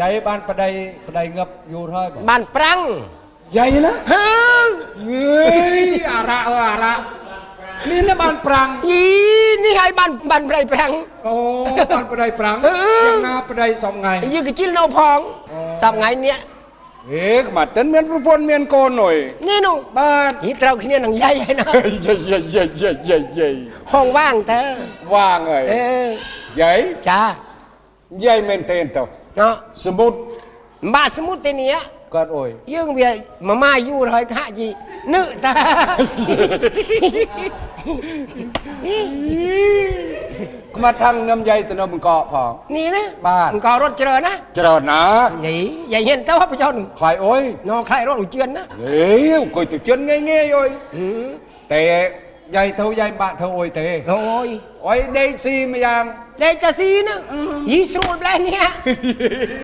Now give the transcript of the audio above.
យាយបានប្តីប្តីងឹបយូរហើយបងបានប្រាំងយាយណាហើងើយអារ៉ាអើអារ៉ានេះណាបានប្រាំងយីនេះហើយបានបានប្តីប្រាំងអូបានប្តីប្រាំងយ៉ាងណាប្តីសងថ្ងៃយីកជិលនៅផងសងថ្ងៃនេះហេខ្មាត់តិនមានប្រពន្ធមានកូនអុយនេះនោះបាទនេះត្រូវគ្នានឹងយាយហើយណាយាយយាយយាយយាយយាយយាយហងវាងតើវាងហើយអេយាយចាយាយមែនទេទៅ đó. Semut ba semut tên nia con ôi. Dương bia mà mai du rồi hạ gì nữ ta. Mà thằng năm dây từ nó mình cọ phò. Nì nè ba mình cọ rốt chờ nè chờ nè. Nhỉ vậy hiện tao hấp cho đừng. Khai ôi nó khai rốt của chuyên nè nhỉ coi từ chuyên nghe nghe rồi ừ. tệ. ใหญ่เท่าใหญ่บะเท่าโอยเตะ Rồi, โอ้ยเดซีมายัง đây กยิ่งสูดเลยเนี่ย